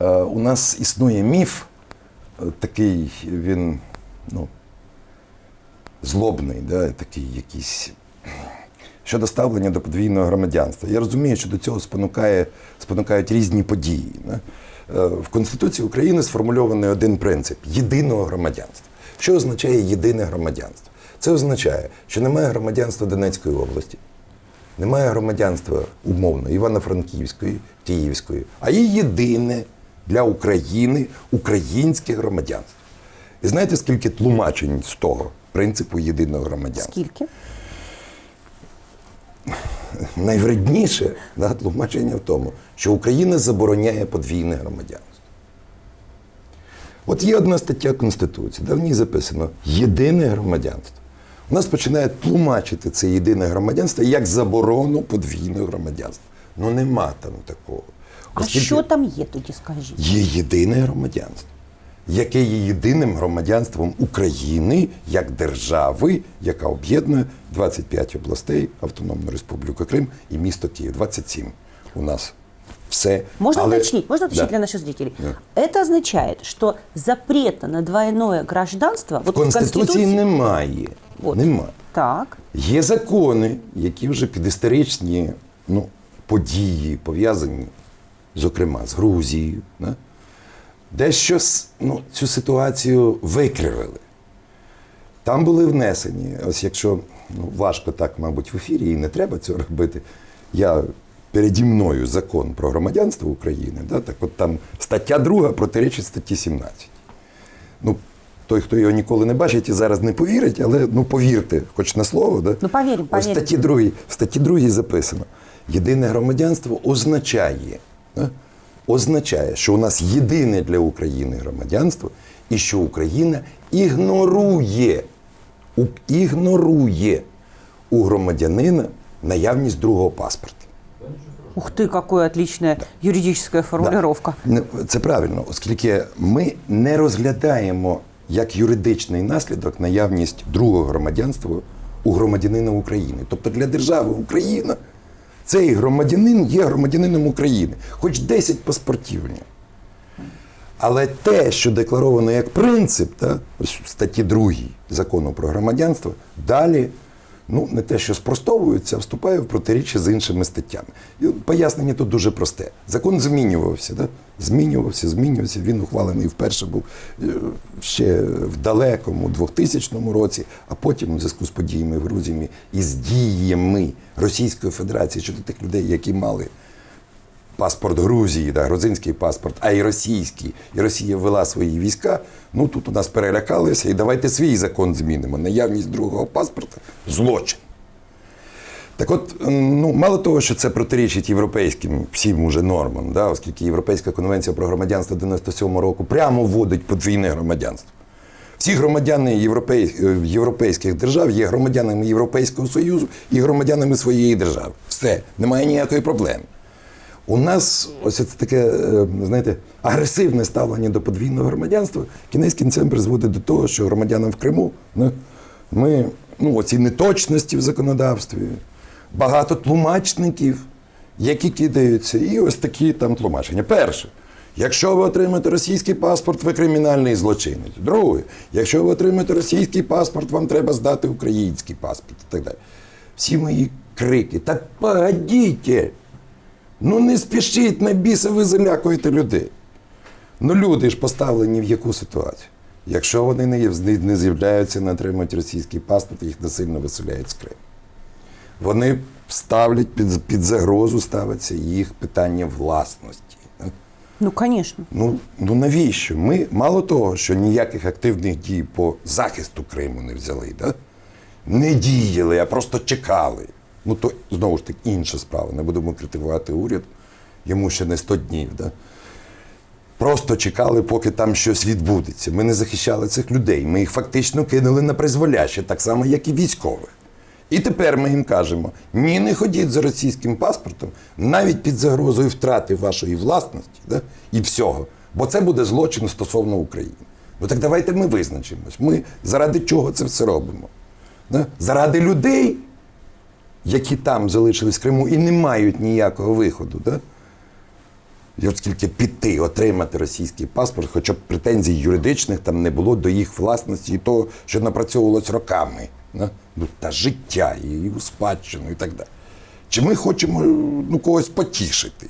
Е, У нас існує міф, е, такий він ну, злобний, да, такий якийсь щодо ставлення до подвійного громадянства. Я розумію, що до цього спонукає, спонукають різні події. Да? Е, В Конституції України сформульований один принцип єдиного громадянства. Що означає єдине громадянство? Це означає, що немає громадянства Донецької області, немає громадянства умовно Івано-Франківської, Київської, а є єдине для України українське громадянство. І знаєте, скільки тлумачень з того принципу єдиного громадянства? Скільки? найвредніше да, тлумачення в тому, що Україна забороняє подвійне громадянство. От є одна стаття Конституції, де в ній записано єдине громадянство. У нас починають тлумачити це єдине громадянство як заборону подвійного громадянства. Ну нема там такого. А що там є тоді, скажіть? Є єдине громадянство, яке є єдиним громадянством України як держави, яка об'єднує 25 областей, Автономну Республіку Крим і місто Київ. 27 у нас все. Можно Але- уточнить, можно уточнить Да. для наших зрителей? Это означает, что запрета на двойное гражданство В вот Конституції немає. Вот. Нема. Так. Є закони, які вже під історичні ну, події пов'язані, зокрема, з Грузією, да? де щось ну, цю ситуацію викривили. Там були внесені, ось якщо ну, важко так, мабуть, в ефірі, і не треба цього робити. Я переді мною закон про громадянство України, да, так от там стаття 2 протирічить статті 17. Ну, той, хто його ніколи не бачить і зараз не повірить, але ну повірте, хоч на слово, да? Ну, повіримо, Ось повіримо. статті 2, в статті 2 записано: єдине громадянство означає, означає, що у нас єдине для України громадянство, і що Україна ігнорує, ігнорує у громадянина наявність другого паспорта. Ух ты, какая отличная юридическая формулировка. Не- Це правильно, оскільки ми не розглядаємо як юридичний наслідок наявність другого громадянства у громадянина України. Тобто для держави Україна цей громадянин є громадянином України, хоч 10 паспортів. Але те, що декларовано як принцип, та, в статті 2 закону про громадянство, далі ну, не те, що спростовується, а вступає в протиріччя з іншими статтями. І пояснення тут дуже просте. Закон змінювався, да? змінювався, змінювався. Він ухвалений вперше був е, ще в далекому 2000 році, а потім у зв'язку з подіями в Грузії і з діями Російської Федерації щодо тих людей, які мали паспорт Грузії, да, грузинський паспорт, а й російський. І Росія ввела свої війська. Ну тут у нас перелякалися, і давайте свій закон змінимо. Наявність другого паспорта злочин. Так от, ну, мало того, що це протирічить європейським всім уже нормам, да, оскільки Європейська конвенція про громадянство 97 року прямо вводить подвійне громадянство. Всі громадяни європей... е, європейських держав є громадянами Європейського Союзу і громадянами своєї держави. Все, немає ніякої проблеми. У нас ось це таке, е, знаєте, агресивне ставлення до подвійного громадянства кінець кінцем призводить до того, що громадянам в Криму ну, ми ну, оці неточності в законодавстві, багато тлумачників, які кидаються, і ось такі там тлумачення. Перше. Якщо ви отримаєте російський паспорт, ви кримінальний злочинець. Друге, якщо ви отримаєте російський паспорт, вам треба здати український паспорт і так далі. Всі мої крики, так погодіть, Ну не спішіть на біса, ви залякуєте людей. Ну люди ж поставлені в яку ситуацію? Якщо вони не, з'являються, не отримують російський паспорт, їх насильно виселяють з Криму. Вони ставлять під, під загрозу ставиться їх питання власності. Ну, конечно. Ну, ну навіщо? Ми мало того, що ніяких активних дій по захисту Криму не взяли, да? не діяли, а просто чекали. Ну, то знову ж таки інша справа. Не будемо критикувати уряд, йому ще не 100 днів. Да? Просто чекали, поки там щось відбудеться. Ми не захищали цих людей. Ми їх фактично кинули на призволяще, так само, як і військових. І тепер ми їм кажемо: ні, не ходіть за російським паспортом, навіть під загрозою втрати вашої власності да, і всього. Бо це буде злочин стосовно України. Ну так давайте ми визначимось. Ми заради чого це все робимо? Да? Заради людей, які там залишились в Криму і не мають ніякого виходу. Да? І оскільки піти, отримати російський паспорт, хоча б претензій юридичних там не було до їх власності і того, що напрацьовувалось роками, да? ну, та життя, і у спадщину, і так далі. Чи ми хочемо ну, когось потішити?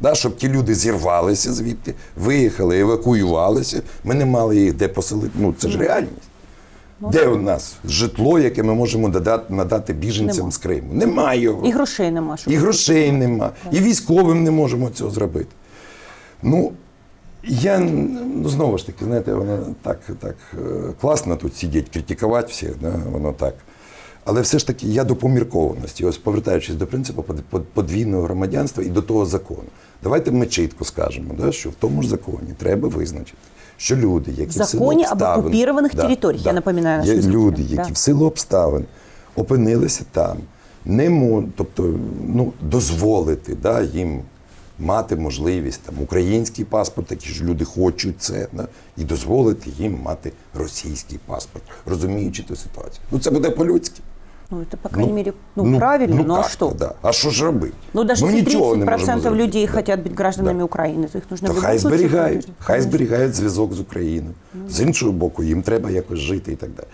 Да, щоб ті люди зірвалися звідти, виїхали, евакуювалися. Ми не мали їх де поселити. Ну це ж реальність. Де у нас житло, яке ми можемо додати, надати біженцям Нема. з Криму? Немає його. І грошей нема. щоб І грошей нема, і військовим не можемо цього зробити. Ну, я ну, знову ж таки, знаєте, воно так, так е, класно тут сидіти, критикувати всіх, да, воно так. Але все ж таки я до поміркованості, ось повертаючись до принципу под- под- подвійного громадянства і до того закону. Давайте ми чітко скажемо, да, що в тому ж законі треба визначити, що люди, які В в силу законі об обставин, окупованих територіях, я напоминаю є люди, які да. в силу обставин опинилися там, не мо, тобто ну, дозволити да, їм мати можливість там, український паспорт, такі ж люди хочуть це, да, і дозволити їм мати російський паспорт, розуміючи ту ситуацію. Ну це буде по-людськи. Ну, это, по крайней мере, ну, правильно, ну, а как-то, что? Да. А що ж робити? Ну, даже Ми если нічого не можемо 30% зробити. людей Да. хотят быть гражданами Украины, то их нужно То в любом хай случае зберігають, поддержать. хай Конечно. зберігають зв'язок з Україною. З іншого боку, їм треба якось жити і так далі.